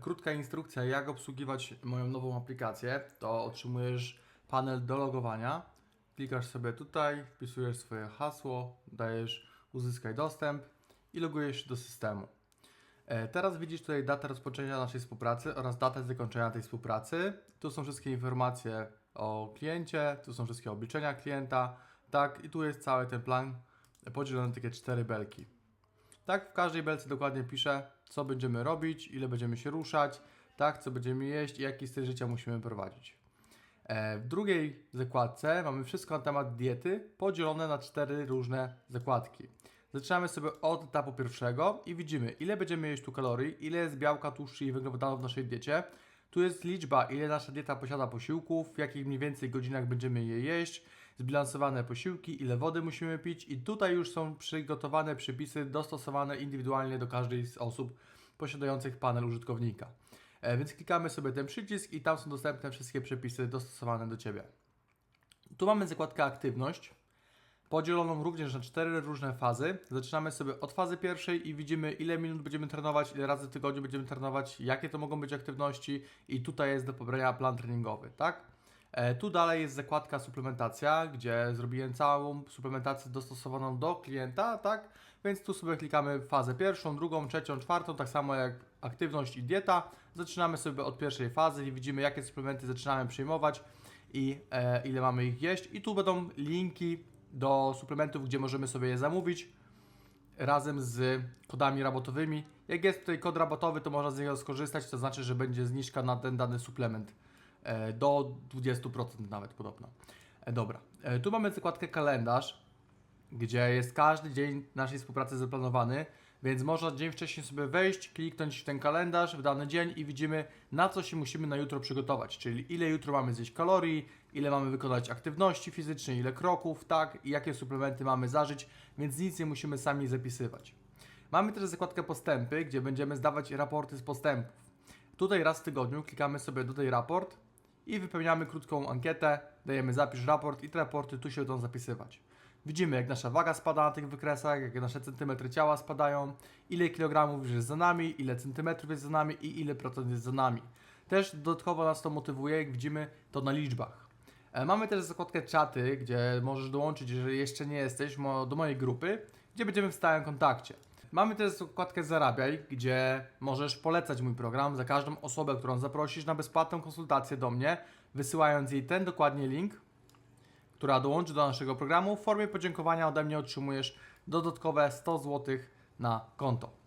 krótka instrukcja, jak obsługiwać moją nową aplikację, to otrzymujesz panel do logowania. Klikasz sobie tutaj, wpisujesz swoje hasło, dajesz uzyskaj dostęp i logujesz się do systemu. E, Teraz widzisz tutaj datę rozpoczęcia naszej współpracy oraz datę zakończenia tej współpracy. Tu są wszystkie informacje o kliencie, tu są wszystkie obliczenia klienta, tak, i tu jest cały ten plan podzielony na takie cztery belki. Tak, w każdej belce dokładnie piszę, co będziemy robić, ile będziemy się ruszać, tak, co będziemy jeść i jaki styl życia musimy prowadzić. E, W drugiej zakładce mamy wszystko na temat diety, podzielone na cztery różne zakładki. Zaczynamy sobie od etapu pierwszego i widzimy, ile będziemy jeść tu kalorii, ile jest białka, tłuszczy i węglowodanów w naszej diecie. Tu jest liczba, ile nasza dieta posiada posiłków, w jakich mniej więcej godzinach będziemy je jeść, zbilansowane posiłki, ile wody musimy pić i tutaj już są przygotowane przepisy dostosowane indywidualnie do każdej z osób posiadających panel użytkownika. E, Więc klikamy sobie ten przycisk i tam są dostępne wszystkie przepisy dostosowane do Ciebie. Tu mamy zakładkę aktywność, podzieloną również na cztery różne fazy. Zaczynamy sobie od fazy pierwszej i widzimy ile minut będziemy trenować, ile razy w tygodniu będziemy trenować, jakie to mogą być aktywności i tutaj jest do pobrania plan treningowy, tak? E, Tu dalej jest zakładka suplementacja, gdzie zrobiłem całą suplementację dostosowaną do klienta, tak? Więc tu sobie klikamy fazę pierwszą, drugą, trzecią, czwartą, tak samo jak aktywność i dieta. Zaczynamy sobie od pierwszej fazy i widzimy jakie suplementy zaczynamy przyjmować i e, ile mamy ich jeść. I tu będą linki do suplementów, gdzie możemy sobie je zamówić razem z kodami rabatowymi. Jak jest tutaj kod rabatowy, to można z niego skorzystać, to znaczy, że będzie zniżka na ten dany suplement e, do 20% nawet podobno. E, Dobra, E, tu mamy zakładkę kalendarz, gdzie jest każdy dzień naszej współpracy zaplanowany, więc można dzień wcześniej sobie wejść, kliknąć w ten kalendarz w dany dzień i widzimy na co się musimy na jutro przygotować, czyli ile jutro mamy zjeść kalorii, ile mamy wykonać aktywności fizycznej, ile kroków, tak, i jakie suplementy mamy zażyć, więc nic nie musimy sami zapisywać. Mamy też zakładkę postępy, gdzie będziemy zdawać raporty z postępów. Tutaj raz w tygodniu klikamy sobie tutaj raport i wypełniamy krótką ankietę, dajemy zapisz raport i te raporty tu się będą zapisywać. Widzimy jak nasza waga spada na tych wykresach, jak nasze centymetry ciała spadają, ile kilogramów już jest za nami, ile centymetrów jest za nami i ile procent jest za nami. Też dodatkowo nas to motywuje, jak widzimy to na liczbach. E, Mamy też zakładkę czaty, gdzie możesz dołączyć, jeżeli jeszcze nie jesteś, do mojej grupy, gdzie będziemy w stałym kontakcie. Mamy też zakładkę Zarabiaj, gdzie możesz polecać mój program za każdą osobę, którą zaprosisz na bezpłatną konsultację do mnie, wysyłając jej ten dokładnie link, która dołączy do naszego programu. W formie podziękowania ode mnie otrzymujesz dodatkowe 100 zł na konto.